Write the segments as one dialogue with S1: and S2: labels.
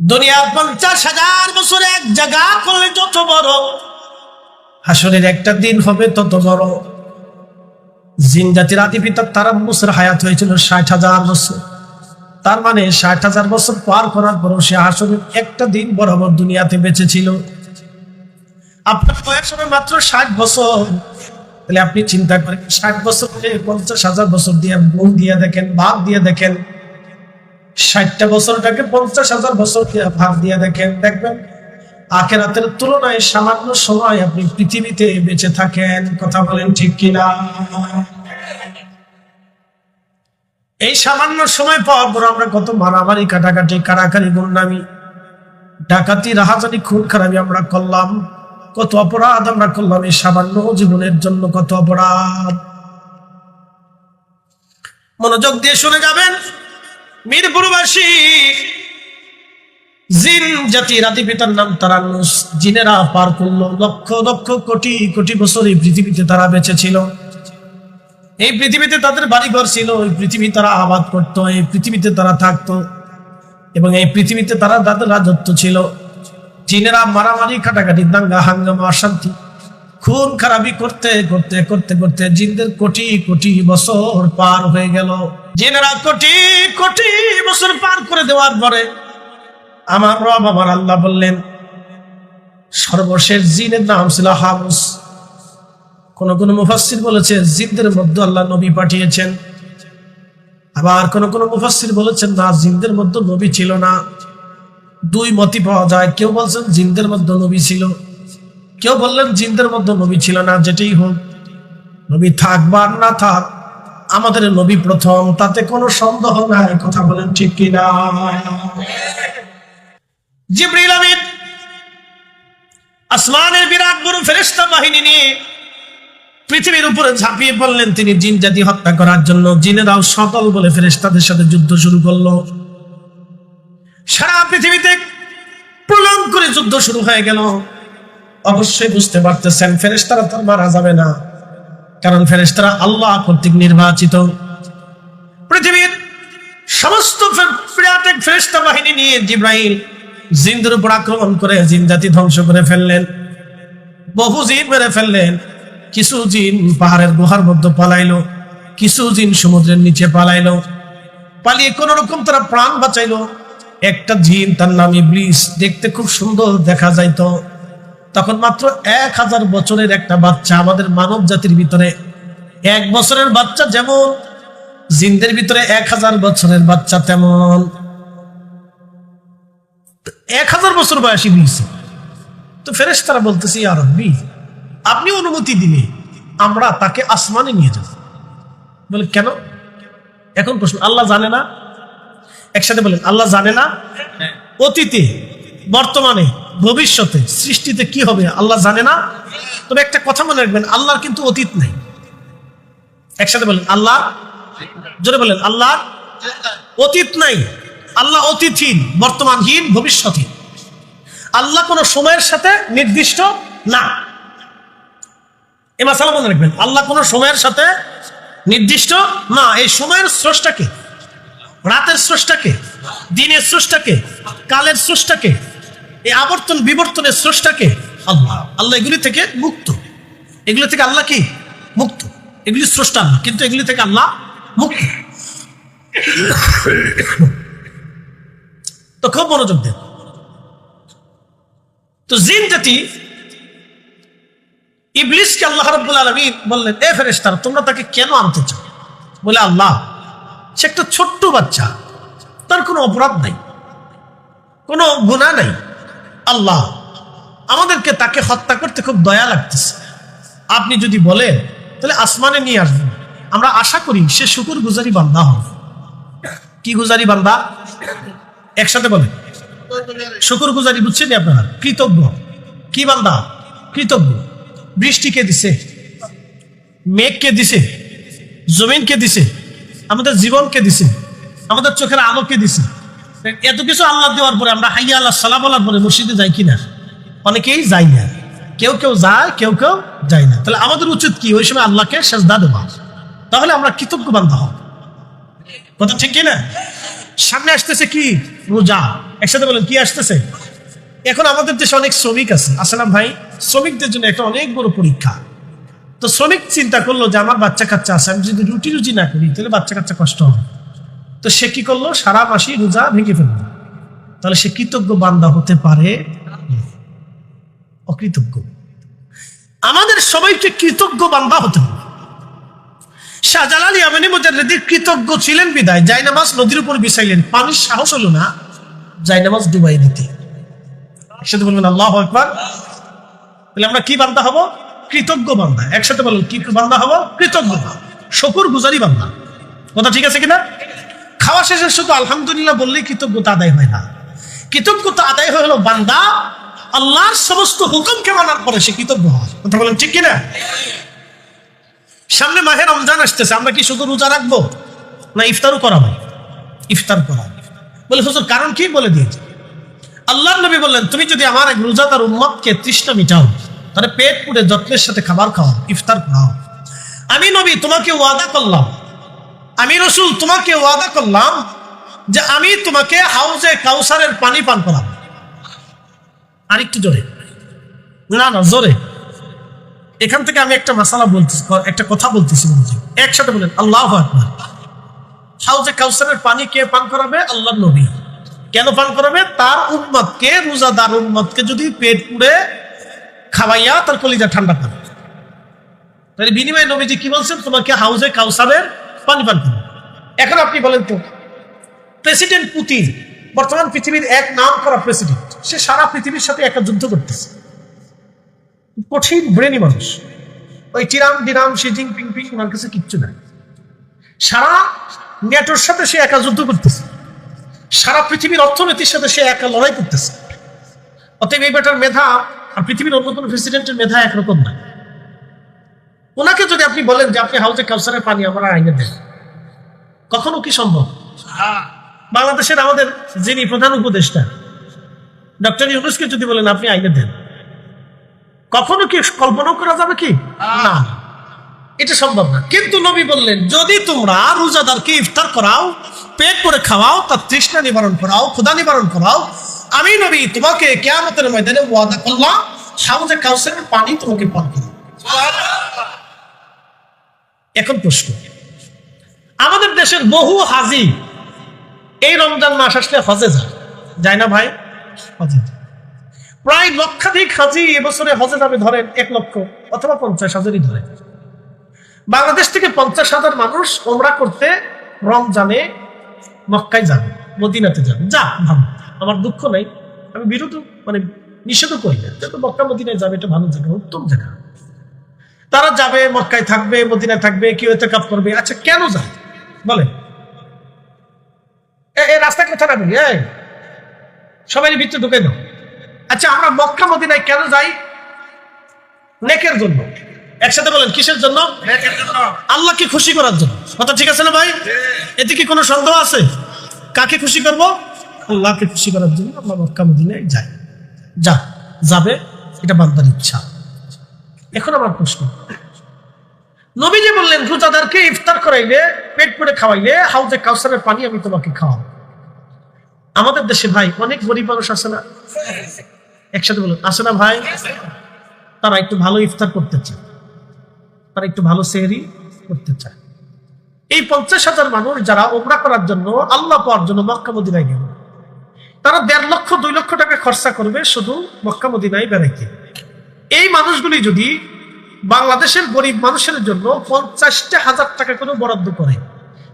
S1: দুনিয়ার পঞ্চাশ হাজার বছর এক জায়গা করলে যত বড়। হাসরের একটা দিন হবে তত বড়। জিন জাতির আদি পিতার তারা মুসের হায়াত হয়েছিল ষাট হাজার বছর। তার মানে ষাট হাজার বছর পার করার পর সে হাসরের একটা দিন বরাবর দুনিয়াতে বেঁচে ছিল আপনার বয়স হবে মাত্র ষাট বছর। তাহলে আপনি চিন্তা করেন, ষাট বছর পঞ্চাশ হাজার বছর দিয়ে গুণ দিয়ে দেখেন ভাগ দিয়ে দেখেন। ষাটটা বছরটাকে পঞ্চাশ হাজার বছর ভাগ দিয়ে দেখেন, দেখবেন? আখেরাতের তুলনায় সামান্য সময় আপনি পৃথিবীতে বেঁচে থাকেন, কথা বলেন ঠিক কিনা? এই সামান্য সময় পাওয়ার পর আমরা কত মারামারি, কাটাকাটি, কারাকারি, গুন্ডামি, ডাকাতি, রাহাজানি খুন খারাপি আমরা করলাম। কত অপরাধ আমরা করলাম এই সামান্য জীবনের জন্য, কত অপরাধ। মনোযোগ দিয়ে শুনে যাবেন? মিরপুরবাসী, জিন জাতির আদি পিতার নাম তারানুস জিনেরা পার করল। লক্ষ লক্ষ কোটি কোটি বছর এই পৃথিবীতে তারা বেঁচে ছিল। এই পৃথিবীতে তাদের বাড়িঘর ছিল, এই পৃথিবী তারা আবাদ করত, এই পৃথিবীতে তারা থাকতো এবং এই পৃথিবীতে তারা তাদের রাজত্ব ছিল। জিনেরা মারামারি কাটাকাটি দাঙ্গা, হাঙ্গামা, অশান্তি, খুন, খারাপি করতে করতে করতে করতে জিনদের কোটি কোটি বছর পার হয়ে গেল। জিনেরা কোটি কোটি বছর পার করে দেওয়ার পরে আমার রব আমার আল্লাহ বললেন, সর্বশেষ জিনের নাম ছিল হামস। কোন কোন মুফাসির বলেছে, জিনদের মধ্যে আল্লাহ নবী পাঠিয়েছেন। আবার কোন কোন মুফাসির বলেছেন, না, জিনদের মধ্যে নবী ছিল না। দুই মতি পাওয়া যায়। কেউ বলছেন জিনদের মধ্যে নবী ছিল। কেউ বললেন জিনদের মধ্যে নবী ছিল না, যেটাই হোক। নবী থাক বা না থাক আমাদের নবী প্রথম, তাতে কোনো সন্দেহ নাই, কথা বলেন ঠিক কিনা? জিব্রিল আমিন, আসমানের বিরাট বড় ফেরেশতা বাহিনী নিয়ে পৃথিবীর উপরে ঝাঁপিয়ে পড়লেন। তিনি জিন জাতি হত্যা করার জন্য জিনেরাও সকল বলে ফেরেশতাদের সাথে যুদ্ধ শুরু করল। সারা পৃথিবীতে প্রলং করে যুদ্ধ শুরু হয়ে গেল। অবশ্যই বুঝতে পারতেছেন, ফেরেশতারা তো মারা যাবে না। কারণ ফেরেস্তারা আল্লাহ কর্তৃক নির্বাচিত। পৃথিবীর সমস্ত ফেরেশতা বাহিনী নিয়ে জিব্রাইল জিনদের উপর আক্রমণ করে জিন জাতি ধ্বংস করে ফেললেন। বহু জিন মেরে ফেললেন। কিছু জিন পাহাড়ের গুহার মধ্যে পালাইলো, কিছু জিন সমুদ্রের নিচে পালাইলো। পালিয়ে কোন রকম তারা প্রাণ বাঁচাইলো। একটা জিন তার নাম ইবলিস, দেখতে খুব সুন্দর দেখা যাইতো। তখন মাত্র এক হাজার বছরের একটা বাচ্চা আমাদের মানব জাতির ভিতরে এক বছরের বাচ্চা যেমন, জিনদের ভিতরে এক হাজার বছরের বাচ্চা তেমন। এক হাজার বছর বয়সী ইবলিস তো ফেরেস তারা বলতেছি আর আপনি অনুমতি দিলে আমরা তাকে আসমানে নিয়ে যাব। বলে, কেন? এখন প্রশ্ন, আল্লাহ জানে না? একসাথে বলেন, আল্লাহ জানে না? অতীতে, বর্তমানে ভবিষ্যতে সৃষ্টিতে কি হবে আল্লাহ জানে না। তবে একটা কথা মনে রাখবেন, আল্লাহর কিন্তু অতীত নাই। একসাথে বলেন আল্লাহ জোরে বলেন আল্লাহ অতীত নাই। আল্লাহ অতীতহীন, বর্তমানহীন ভবিষ্যৎহীন আল্লাহ কোন সময়ের সাথে নির্দিষ্ট না। এ মাসালা মনে রাখবেন, আল্লাহ কোন সময়ের সাথে নির্দিষ্ট না। এই সময়ের স্রষ্টাকে, রাতের স্রষ্টাকে, দিনের স্রষ্টাকে, কালের স্রষ্টাকে এই আবর্তন বিবর্তনের স্রষ্টাকে আল্লাহ। আল্লাহ এগুলি থেকে মুক্ত। এগুলি থেকে আল্লাহ কি? মুক্ত। এগুলি স্রষ্টা আল্লাহ কিন্তু এগুলি থেকে আল্লাহ মুক্ত। তো খুব মনোযোগ দেন। তো জিন জাতি ইবলিসকে আল্লাহ রব্বুল আলমিন বললেন, এ ফেরেস্তার তোমরা তাকে কেন আনতে চাও? বলে, আল্লাহ, সে একটা ছোট্ট বাচ্চা। তার কোনো অপরাধ নাই, কোনো গুণা নাই। আল্লাহ, আমাদেরকে তাকে হত্যা করতে খুব দয়া লাগতেছে। আপনি যদি বলেন, তাহলে আসমানে নিয়ে আসবেন। আমরা আশা করি সে শুকুর গুজারি বান্দা হবে। কি গুজারি বান্দা? একসাথে বলেন। শুকুর গুজারি বুঝছেন আপনারা? কৃতজ্ঞ। কি বান্দা? কৃতজ্ঞ। বৃষ্টিকে দিছে? মেঘকে দিছে? জমিনকে দিছে? আমাদের জীবনকে দিছে? আমাদের চোখের আলোকে দিছে? এত কিছু আল্লাহ দেওয়ার পরে আমরা হাইয়া আল্লাহ সালা বলার পরে মসজিদে যাই কিনা? অনেকেই যাই না। কেউ কেউ যায়, কেউ কেউ যায় না। তাহলে আমাদের উচিত কি? ওই সময় আল্লাহকে সেজদা দেওয়া। তাহলে আমরা কৃতজ্ঞ বান্ধা হব। কথা ঠিক কিনা? সামনে আসতেছে কি? রোজা। একসাথে বলেন, কি আসতেছে? এখন আমাদের দেশে অনেক শ্রমিক আছে। আসলাম ভাই, শ্রমিকদের জন্য একটা অনেক বড় পরীক্ষা। তো শ্রমিক চিন্তা করল যে আমার বাচ্চা কাচ্চা আছে, আমি যদি রুটি রুজি না করি, তাহলে বাচ্চা কাচ্চা কষ্ট হবে। তো সে কি করল? সারা মাসি রোজা ভেঙে ফেলল। তাহলে সে কৃতজ্ঞ বান্দা হতে পারে? অকৃতজ্ঞ। আমাদের সবাইকে কৃতজ্ঞ বান্দা হতে হবে। শাহজালাল ইয়ামানি মুজাদ্দিদ কৃতজ্ঞ ছিলেন বিদায়। জায়নামাজ নদীর উপর বিছাইলেন। পানির সাহস হলো না জায়নামাজ ডুবাই দিতে। একসাথে বলবেন, আল্লাহ একবার তাহলে আমরা কি বান্দা হব? কৃতজ্ঞ বান্দা। একসাথে বলুন, কি বান্দা হব? কৃতজ্ঞ শকুর গুজারি বান্দা। কথা ঠিক আছে কিনা? খাওয়া শেষে শুধু আলহামদুলিল্লাহ বললেই কৃতজ্ঞতা আদায় হয় না। কৃতজ্ঞতা আদায় হলো, বান্দা, আল্লাহর সমস্ত হুকুমকে মানার পরে সে কৃতজ্ঞ হয়। কথা বলেন ঠিক কিনা? সামনে মাহে রমজান আসতেছে, আমরা কি শুধু রোজা রাখব না ইফতারও করাবো? ইফতার করা বলে, হুজুর, কারণ কি বলে দিয়েছে? আল্লাহ নবী বললেন, তুমি যদি আমার এক রোজাদার উম্মতকে তৃষ্ণা মিটাও, তাহলে পেট পুড়ে যত্নের সাথে খাবার খাওয়াও, ইফতার করাও। আমি নবী, তোমাকে ওয়াদা করলাম আমি রসুল, তোমাকে ওয়াদা করলাম যে আমি তোমাকে হাউজে কাউসারের পানি পান করাব। আরেকটু জোরে। না না, জোরে। এখান থেকে আমি একটা মাসালা বলতেছি একটা কথা বলতেছি একসাথে বলেন, আল্লাহ আকবার। হাউজে কাউসারের পানি কে পান করাবে? আল্লাহ নবী। কেন পান করাবে? তার উম্মতকে, রোজাদার উম্মতকে যদি পেট পুড়ে খাওয়াইয়া তার কলিজা ঠান্ডা করে। তাহলে বিনিময়ে নবীজি কি বলছেন? তোমাকে হাউজে কাউসারের পানি পান করো এখন আপনি বলেন তো, প্রেসিডেন্ট পুতিন, বর্তমান পৃথিবীর এক নাম করা প্রেসিডেন্ট, সে সারা পৃথিবীর সাথে একটা যুদ্ধ করতেছে। কঠিন, ব্রেনি মানুষ। ওই চিরাম ডিরাম, শি জিনপিং, পিং, ওনার কাছে কিচ্ছু নাই। সারা নেটোর সাথে সে একা যুদ্ধ করতেছে। সারা পৃথিবীর অর্থনীতির সাথে সে একা লড়াই করতেছে। অতএব এই বেটার মেধা আর পৃথিবীর অন্য কোনো প্রেসিডেন্টের মেধা একরকম না। ওনাকে যদি আপনি বলেন যে আপনি হাউজে কাউসারের পানি আমরা আইনে দেন কখনো কি সম্ভব? বাংলাদেশের আমাদের যিনি প্রধান উপদেষ্টা ডক্টর ইউনুসকে যদি বলেন আপনি আইনে দেন কখনো কি কল্পনা করা যাবে কি? না। এটা সম্ভব না। কিন্তু নবী বললেন যদি তোমরা রোজাদারকে ইফতার করাও পেট করে খাওয়াও তার তৃষ্ণা নিবারণ করাও ক্ষুদা নিবারণ করাও আমি নবী তোমাকে কেয়ামতের ময়দানে ওয়াদা করলাম হাউজে কাউসারের পানি তোমাকে পান করো। এখন প্রশ্ন। আমাদের দেশের বহু হাজি এই রমজান মাস আসলে হজে যায় যায় না ভাই? হজে প্রায় লক্ষাধিক হাজি এবছরে হজে যাবে ধরেন এক লক্ষ অথবা পঞ্চাশ হাজারই ধরেন। বাংলাদেশ থেকে পঞ্চাশ হাজার মানুষ ওমরা করতে রমজানে মক্কায় যাবে মদিনাতে যাবে যা, ভালো। আমার দুঃখ নাই। আমি বিরোধ মানে নিষেধও করি না। মক্কা, মদিনায় যাবে, এটা ভালো জায়গা, উত্তম জায়গা। তারা যাবে, মক্কায় থাকবে, মদিনায় থাকবে, কেউ এতে কাপ করবে। আচ্ছা কেন যায়? বলে এই রাস্তা কথা না সবাই ভিতরে ঢুকে দাও আচ্ছা আমরা মক্কা, মদিনায় কেন যাই? নেকের জন্য। একসাথে বলেন, কিসের জন্য? আল্লাহকে খুশি করার জন্য। কথা ঠিক আছে না ভাই? এতে কি কোনো সন্দেহ আছে? কাকে খুশি করব? আল্লাহকে খুশি করার জন্য আমরা মক্কা, মদিনায় যাই। যা, যাবে, এটা বান্দার ইচ্ছা। এখন আমার প্রশ্ন। নবীজি বললেন, রোজাদারকে ইফতার করাইলে, পেট করে খাওয়াইলে, হাউজে কাউসারের পানি আমি তোমাকে খাওয়াবো। আমাদের দেশে ভাই, অনেক গরিব মানুষ আছে না? একসাথে বলুন, আছে না ভাই? তারা একটু ভালো ইফতার করতে চায়। তারা একটু ভালো সেহরি করতে চায়। এই পঞ্চাশ হাজার মানুষ যারা ওমরা করার জন্য, আল্লাহ পাওয়ার জন্য মক্কা মদিনায় গেল। তারা দেড় লক্ষ, দুই লক্ষ টাকা খরচা করবে শুধু মক্কা মদিনায় বেড়াইতে। এই মানুষগুলি যদি বাংলাদেশের গরিব মানুষের জন্য পঞ্চাশটা হাজার টাকা করে বরাদ্দ করে,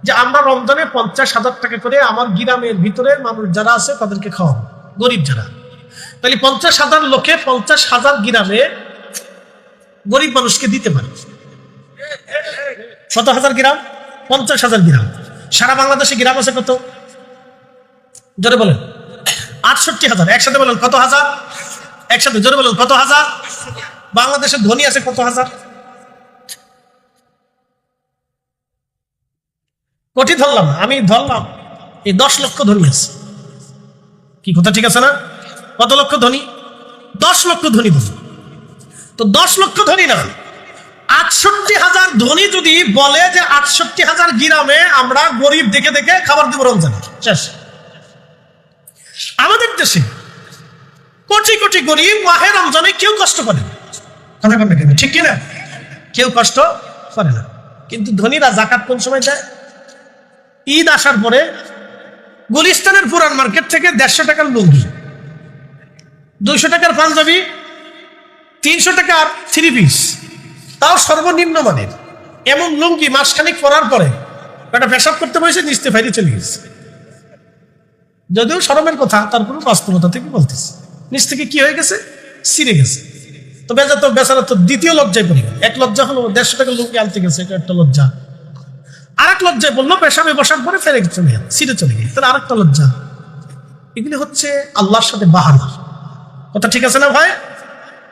S1: যে আমরা রমজানে পঞ্চাশ হাজার টাকা করে আমার গ্রামের ভিতরে মানুষ যারা আছে তাদেরকে খাওয়াবো, গরিব যারা। তাহলে পঞ্চাশ হাজার লোকে পঞ্চাশ হাজার গ্রামে গরিব মানুষকে দিতে পারে। শত হাজার গ্রাম? পঞ্চাশ হাজার গ্রাম। সারা বাংলাদেশে গ্রাম আছে কত? জোরে বলেন। আটষট্টি হাজার। একসাথে বলেন কত হাজার? একসাথে জোরে বলেন, কত হাজার? বাংলাদেশের ধনী আছে কত হাজার? কোটি ধরলাম, আমি ধরলাম, এই দশ লক্ষ ধনী আছে। কি কথা ঠিক আছে না? কত লক্ষ ধনী? দশ লক্ষ ধনী ধনী তো দশ লক্ষ ধনী না, আটষট্টি হাজার ধনী যদি বলে যে আটষট্টি হাজার গ্রামে আমরা গরিব দেখে দেখে খাবার দেবো রমজানে, শেষ। আমাদের দেশে কোটি কোটি গরিব মাহের রমজানে কেউ কষ্ট করে না। কথা কথা কেন ঠিক কিনা? কেউ কষ্ট করে না। কিন্তু ধনীরা জাকাত কোন সময় দেয়? ঈদ আসার পরে গুলিস্তানের পুরান মার্কেট থেকে দেড়শো টাকার লুঙ্গি, দুইশো টাকার পাঞ্জাবি, তিনশো টাকার থ্রি পিস তাও সর্বনিম্ন মানের। এমন লুঙ্গি মাসখানিক পরার পরে একটা পেশাব করতে বসে নিচতে ফেরি চলে গেছে। যদিও সরমের কথা তারপরে বাস্তবতা থেকে বলতেছে। নিচ থেকে কি হয়ে গেছে? সিরে গেছে। তো বেজা তো বেচারা তো দ্বিতীয় লজ্জায় পড়ে এক লজ্জা হলো দেড়শো টাকা লুঙ্গি আনতে গেছে, এটা একটা লজ্জা। আর এক লজ্জায় বলল পেশাবে বসার পরে ফেরে চলে গেল সিরে চলে গেল। তাহলে আর একটা লজ্জা। এগুলি হচ্ছে আল্লাহর সাথে বাহানা। কথা ঠিক আছে না ভাই?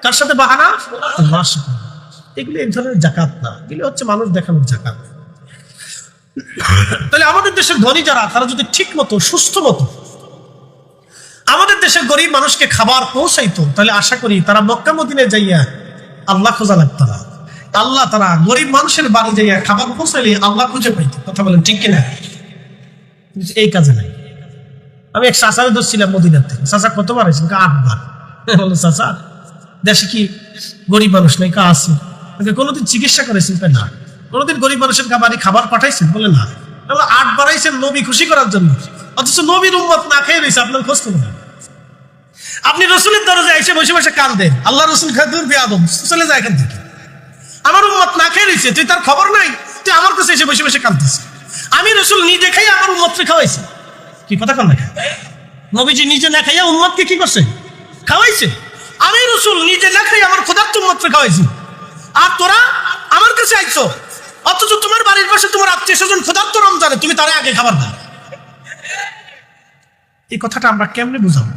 S1: কার সাথে বাহানা? আল্লাহর সাথে। এগুলি এক ধরনের জাকাত না। এগুলি হচ্ছে মানুষ দেখানোর জাকাত তাহলে আমাদের দেশের ধনী যারা, তারা যদি ঠিক মতো, সুস্থ মতো দেশের গরিব মানুষকে খাবার পৌঁছাইতো, তাহলে আশা করি তারা মক্কা মদিনে যাইয়া আল্লাহ খোঁজা লাগতো না। আল্লাহ তারা গরিব মানুষের বাড়ি যাইয়া খাবার পৌঁছাইলে আল্লাহ খুঁজে পাইতো। কথা বলেন ঠিক কিনা? এই কাজে নাই। আমি এক চাচারে ধরছিলাম মদিনার থেকে। চাচা কতবার হয়েছেন আটবার। বলো চাচা, দেশে কি গরিব মানুষ নাই? কা আছে? কোনোদিন চিকিৎসা করেছেন? কা না। কোনোদিন গরিব মানুষের বাড়ি খাবার পাঠাইছেন? বলে না। আট বাড়াইছেন নবী খুশি করার জন্য। অথচ নবীর উম্মত না খেয়ে রয়েছে, আপনার খোঁজ করুন আপনি রসুলের দরজায় এসে বসে বসে কান দেন। আল্লাহ রসুল খাদুর বেয়াদম চলে যায় এখান থেকে। আমার উম্মত না খেয়ে রয়েছে, তুই তার খবর নাই, তুই আমার কাছে এসে বসে বসে কাঁদতেছিস। আমি রসুল নিজে খাই আমার উম্মতকে খাওয়াইছি। কি কথা কন না নবীজি নিজে না খাইয়া উম্মতকে কি করছে? খাওয়াইছে। আমি রসুল নিজে না খাই আমার খোদার উম্মতকে খাওয়াইছি। আর তোরা আমার কাছে আইছো, অথচ তোমার বাড়ির পাশে তোমার আত্মীয় স্বজন ক্ষুধার্ত রমজানে, তুমি তারে আগে খাবার দাও। এই কথাটা আমরা কেমনে বুঝাবো?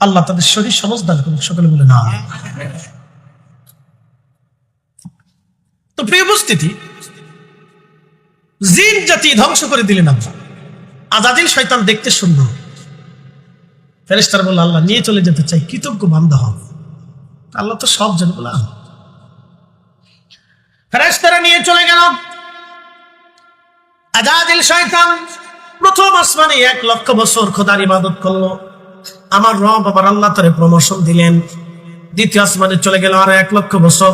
S1: আল্লাহ তাদের শরীর সহজ দান করুন সকলে বলে না। তো প্রিয় উপস্থিতি, জিন জাতি ধ্বংস করে দিলেন আমরা আজাদিল শয়তান দেখতে সুন্দর ফেরেস্তার বলল, আল্লাহ, নিয়ে চলে যেতে চাই, কৃতজ্ঞ বান্ধা হবে আল্লাহ তো সব জানে, বলে আল্লাহ। ফেরেস্তারা নিয়ে চলে গেল। আজাদিল শয়তান প্রথম আসমানে এক লক্ষ বছর খোদার ইবাদত করল। আমার রব আমার আল্লাহ তারে প্রমোশন দিলেন। দ্বিতীয় আসমানে চলে গেল আরও এক লক্ষ বছর।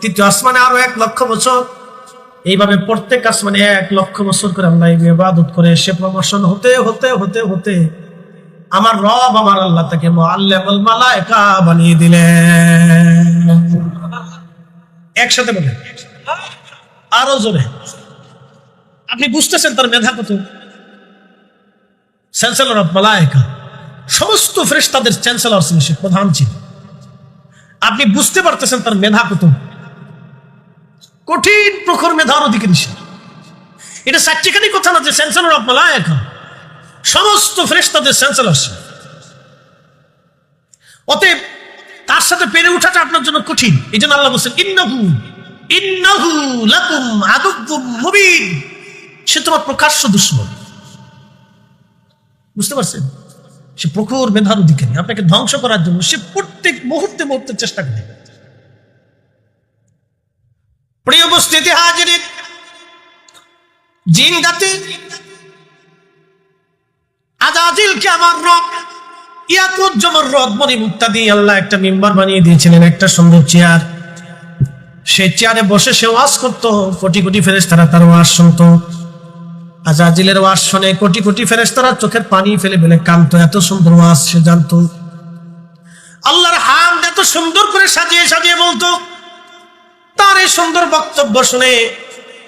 S1: তৃতীয় আসমানে আরও এক লক্ষ বছর। এইভাবে প্রত্যেক আসমানে এক লক্ষ বছর করে আল্লাহ ইবাদত করে, সে প্রমোশন হতে হতে হতে হতে আমার রব আমার আল্লাহ তাকে মুআল্লিমুল মালায়েকা বানিয়ে দিলেন। একসাথে বলে আরও জোরে। আপনি বুঝতেছেন তার মেধা কত? চ্যান্সেলর অফ মালায়েকা। সমস্ত ফ্রেস্তাদের চ্যান্সেলর ছিল সে প্রধান ছিল। আপনি বুঝতে পারতেছেন তার মেধা কত? কঠিন প্রখর মেধার অধিকারী সে। এটা সাচ্চিকানি কথা না যে চ্যান্সেলর অফ মালায়েকা সমস্ত ফ্রেস্তাদের চ্যান্সেলর সে। অতএব তার সাথে পেরে ওঠাটা আপনার জন্য কঠিন। এই জন্য আল্লাহ বলছেন, ইন্নাহু ইন্নাহু লাকুম আদুকুম মুবিন। সে তোমার প্রকাশ্য দুশ্মন। বুঝতে পারছেন? সে প্রখর মেধার অধিকারী। আপনাকে ধ্বংস করার জন্য সে প্রত্যেক মুহূর্তে মুহূর্তে চেষ্টা করে প্রিয় উপস্থিতি হাজির জিন আজাজিলকে আমার রব রদ মনি আল্লাহ একটা মেম্বার বানিয়ে দিয়েছিলেন একটা সুন্দর চেয়ার। সেই চেয়ারে বসে সে ওয়াজ করতো, কোটি কোটি ফেরেস্তারা তার ওয়াজ শুনতো। আজাজিলের ওয়াজ শুনে কোটি কোটি ফেরেস্তারা চোখের পানি ফেলে ফেলে কান্ত এত সুন্দর ওয়াজ, সে জানতো। আল্লাহর হাম এত সুন্দর করে সাজিয়ে সাজিয়ে বলতো। তার এই সুন্দর বক্তব্য শুনে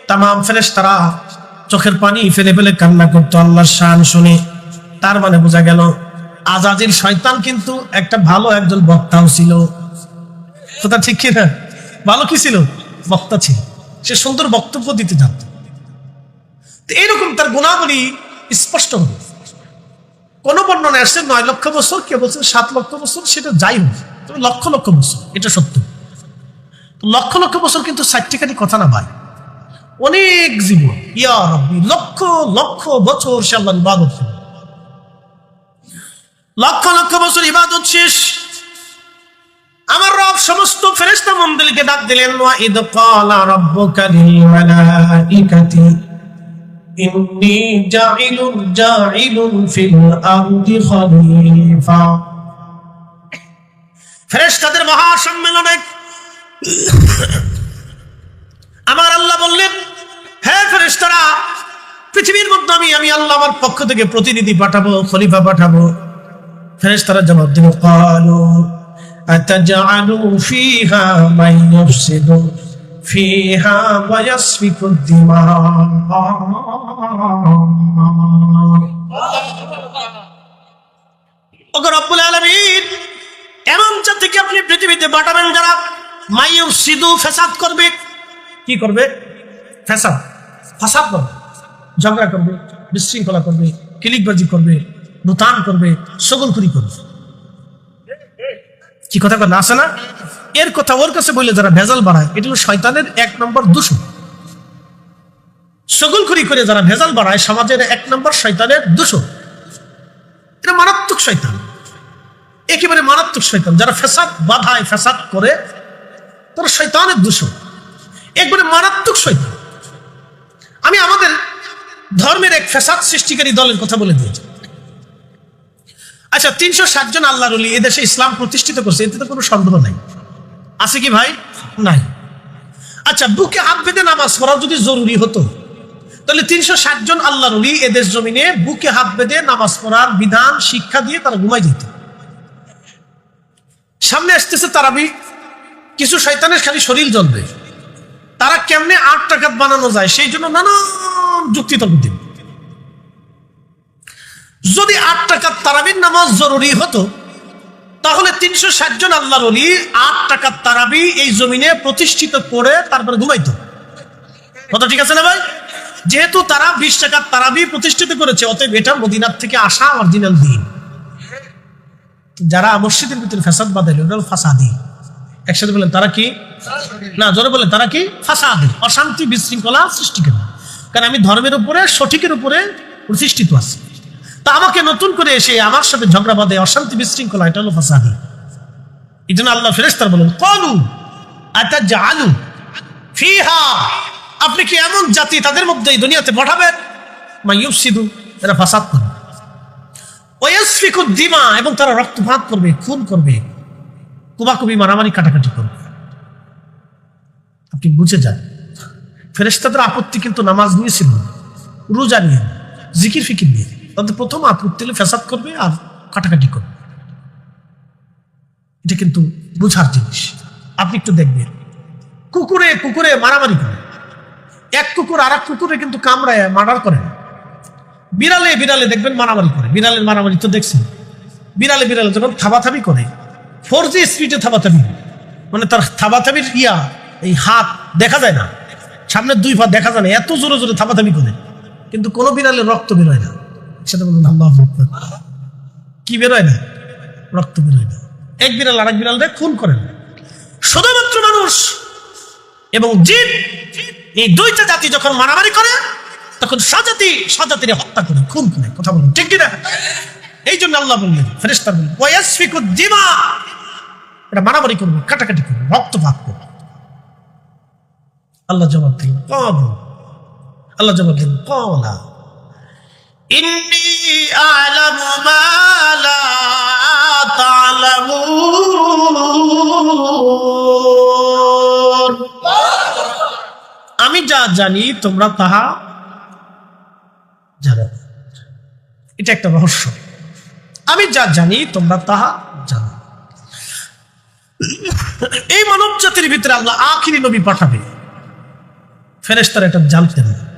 S1: তাম ফেরেস্তারা চোখের পানি ফেলে ফেলে কান্না করতো আল্লাহর শান শুনে। তার মানে বোঝা গেল, আজাজিল শয়তান কিন্তু একটা ভালো একজন বক্তাও ছিল। কথা ঠিক কিনা? ভালো কি ছিল? বক্তা ছিল। সে সুন্দর বক্তব্য দিতে জানত। তো এরকম তার গুণাবলী স্পষ্ট হবে। কোন বর্ণনা আসছে নয় লক্ষ বছর কে বলছে সাত লক্ষ বছর, সেটা যাই হোক, তবে লক্ষ লক্ষ বছর, এটা সত্য। লক্ষ লক্ষ বছর কিন্তু সাইটিকানি কথা না ভাই। অনেক জীবন, ইয়া রব্বি, লক্ষ লক্ষ বছর সে আল্লাহ ইবাদত লক্ষ লক্ষ বছর ইবাদত শেষ। আমার রব সমস্ত ফেরেশতা মণ্ডলীকে ডাক দিলেন ওয়া ইদ ক্বালা লিল মালাইকাতি ইন্নি জাইলুন জাইলুন ফিল আরদি খলিফা। ফেরেশতাদের মহাসম্মেলনে আমার আল্লাহ বললেন হ্যাঁ ফেরেশতারা, পৃথিবীর মধ্যে আমি আমি আল্লাহ আমার পক্ষ থেকে প্রতিনিধি পাঠাবো, খলিফা পাঠাবো। ফেরেশতারা জবাব দেব কালু আতাজালু ফিহা মান ইউফসিদু। ইয়াসফিকু দিমা ওগো রব্বুল আলামিন, এমন জাতিকে আপনি পৃথিবীতে পাঠাবেন যারা মাইয়ুম সিধু ফেসাদ করবে। কি করবে? ফেসাদ, ফাসাদ করবে, ঝগড়া করবে, বিশৃঙ্খলা করবে, কিলিকবাজি করবে নুতান করবে সগলখুরি করবে। কি কথা কথা আসে না? এর কথা ওর কাছে বললে যারা ভেজাল বাড়ায় এটা হলো শয়তানের এক নম্বর দূষণ। সগলখুরি করে যারা ভেজাল বাড়ায় সমাজের এক নম্বর শয়তানের দূষণ। এটা মারাত্মক শয়তান। একেবারে মারাত্মক শয়তান। যারা ফেসাদ বাধায় ফেসাদ করে, তারা শয়তানের দূষণ। একবারে মারাত্মক শয়তান। আমি আমাদের ধর্মের এক ফেসাদ সৃষ্টিকারী দলের কথা বলে দিয়েছি। আচ্ছা তিনশো ষাট জন আল্লাহ রলি এদেশে ইসলাম প্রতিষ্ঠিত করছে, এতে তো কোনো সন্দেহ নাই। আছে কি ভাই? নাই। আচ্ছা বুকে হাত বেঁধে নামাজ পড়া যদি জরুরি হতো, তাহলে তিনশো ষাট জন আল্লাহ রলি এদেশ জমিনে বুকে হাত বেঁধে নামাজ পড়ার বিধান, শিক্ষা দিয়ে তারা ঘুমাই যেত। সামনে আসতেছে তারাবি, কিছু শয়তানের খালি শরীর জ্বলবে। তারা কেমনে আট টাকা বানানো যায়, সেই জন্য নানান যুক্তি তর্ক দিন যদি আট টাকার তারাবির নামাজ জরুরি হতো তাহলে তিনশো ষাট জন আল্লাহর অলি আট টাকার তারাবি এই জমিনে প্রতিষ্ঠিত করে তারপরে ঘুমাইতো। কথা ঠিক আছে না ভাই? যেহেতু তারা বিশ টাকার তারাবি প্রতিষ্ঠিত করেছে, অতএব এটা মদিনার থেকে আসা অরিজিনাল দিন। যারা মসজিদের ভিতরে ফ্যাসাদ বাঁধাইল ওটা ফাসাদি। একসাথে বলেন, তারা কি? না, জোরে বলেন, তারা কি? ফাসাদি, অশান্তি বিশৃঙ্খলা সৃষ্টি করে। কারণ আমি ধর্মের উপরে, সঠিকের উপরে প্রতিষ্ঠিত আছি। তা আমাকে নতুন করে এসে আমার সাথে ঝগড়া বাঁধে, অশান্তি বিশৃঙ্খলা, এটা হলো ফাসাদি। এই জন্য আল্লাহ ফেরেস্তার বলুন, কলু আতা জালু ফিহা। আপনি কি এমন জাতি তাদের মধ্যে এই দুনিয়াতে পাঠাবেন? মা ইউসিদু এরা ফাসাদ করবে ওয়াসফিকুদ দিমা, এবং তারা রক্তপাত করবে, খুন করবে কুবাকুবি মারামারি, কাটাকাটি করবে। আপনি বুঝে যান ফেরেস্তাদের আপত্তি কিন্তু নামাজ নিয়েছিল রোজা নিয়ে জিকির, ফিকির নিয়ে। তাদের প্রথম আপত্তি হলে ফেসাদ করবে আর কাটাকাটি করবে। এটা কিন্তু বুঝার জিনিস। আপনি একটু দেখবেন। কুকুরে কুকুরে মারামারি করে। এক কুকুর আর এক কুকুরে কিন্তু কামড়ায়, মার্ডার করে বিড়ালে বিড়ালে দেখবেন মারামারি করে। বিড়ালের মারামারি তো দেখছেন। বিড়ালে বিড়ালে যখন থাবাথাবি করে ফোর জি স্পিডে থাবাথাবি মানে তার থাবাথাবির ইয়া, এই হাত দেখা যায় না। সামনের দুই পা দেখা যায় না। এত জোরে জোরে থাবাথাবি করে। কিন্তু কোনো বিড়ালের রক্ত বেরোয় না। সেটা বলুন আল্লাহ কি বেরোয় না? রক্ত বেরোয় না। এক বিড়াল বিড়ালটা খুন করে না। শুধুমাত্র মানুষ এবং জিন এই দুইটা জাতি যখন মারামারি করে, তখন স্বজাতি স্বজাতির হত্যা করে, খুন করে। কথা বলুন, ঠিক কিনা? এই জন্য আল্লাহ বললেন ফেরেস্তার বললেন, ওয়াসফিকু এটা মারামারি করবে, কাটাকাটি করবে, রক্তপাত করবে। আল্লাহ জবাব দিলেন কবু আল্লাহ জবাব দিলেন, কলা। আমি যা জানি, তোমরা তাহা জানো। এটা একটা রহস্য। আমি যা জানি, তোমরা তাহা জানো। এই মানব জাতির ভিতরে আল্লাহ আখিরি নবী পাঠাবে। ফেরেস্তার এটা জানতেন না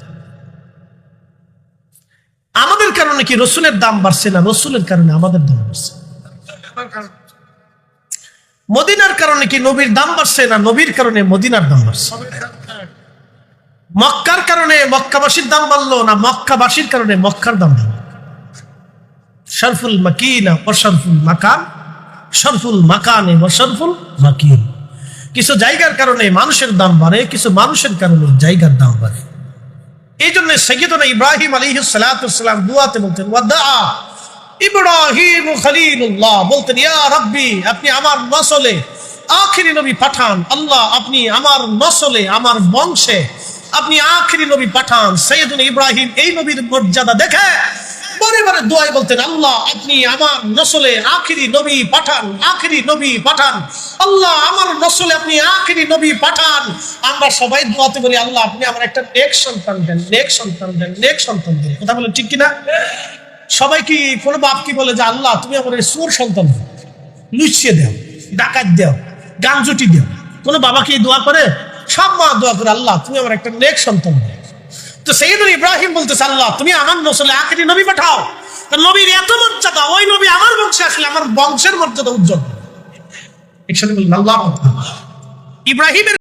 S1: আমাদের কারণে কি রসুলের দাম বাড়ছে না? রসুলের কারণে আমাদের দাম বাড়ছে। মদিনার কারণে কি নবীর দাম বাড়ছে না? নবীর কারণে মদিনার দাম বাড়ছে। মক্কার কারণে মক্কাবাসীর দাম বাড়লো না? মক্কাবাসীর কারণে মক্কার দাম বাড়লো। শরফুল মাকিনা ও শরফুল মাকান। শরফুল মাকানে ও শরফুল মাকিন। কিছু জায়গার কারণে মানুষের দাম বাড়ে, কিছু মানুষের কারণে জায়গার দাম বাড়ে। এই জন্য সৈয়দনা ইব্রাহিম আলী সালাম দুয়াতে বলতেন ইব্রাহিম খলিলুল্লাহ। বলতেন, ইয়া রব্বি, আপনি আমার নসলে আখিরি নবী পাঠান। আল্লাহ, আপনি আমার নসলে, আমার বংশে আপনি আখিরি নবী পাঠান। সৈয়দুল ইব্রাহিম এই নবীর মর্যাদা দেখে বারে বারে দোয়াই বলতেন, আল্লাহ, আপনি আমার নসলে আখিরি নবী পাঠান, আখিরি নবী পাঠান। আল্লাহ, আমার নসলে আপনি আখিরি নবী পাঠান। আমরা সবাই দোয়াতে বলি, আল্লাহ, আপনি আমার একটা নেক সন্তান দেন, নেক সন্তান দেন, নেক সন্তান দেন। কথা বলেন ঠিক কিনা? সবাই কি কোনো বাপ কি বলে যে, আল্লাহ, তুমি আমার সুর সন্তান লুচিয়ে দাও, ডাকাত দাও, গাঞ্জুটি দাও? কোনো বাবা কি দোয়া করে? সব মা দোয়া করে, আল্লাহ, তুমি আমার একটা নেক সন্তান দাও। তো সেইদুল ইব্রাহিম বলতে আল্লাহ, তুমি আমার নসলে আখেরি নবী পাঠাও। নবীর এত মর্যাদা, ওই নবী আমার বংশে আসলে আমার বংশের মর্যাদা উজ্জ্বল একসাথে ইব্রাহিমের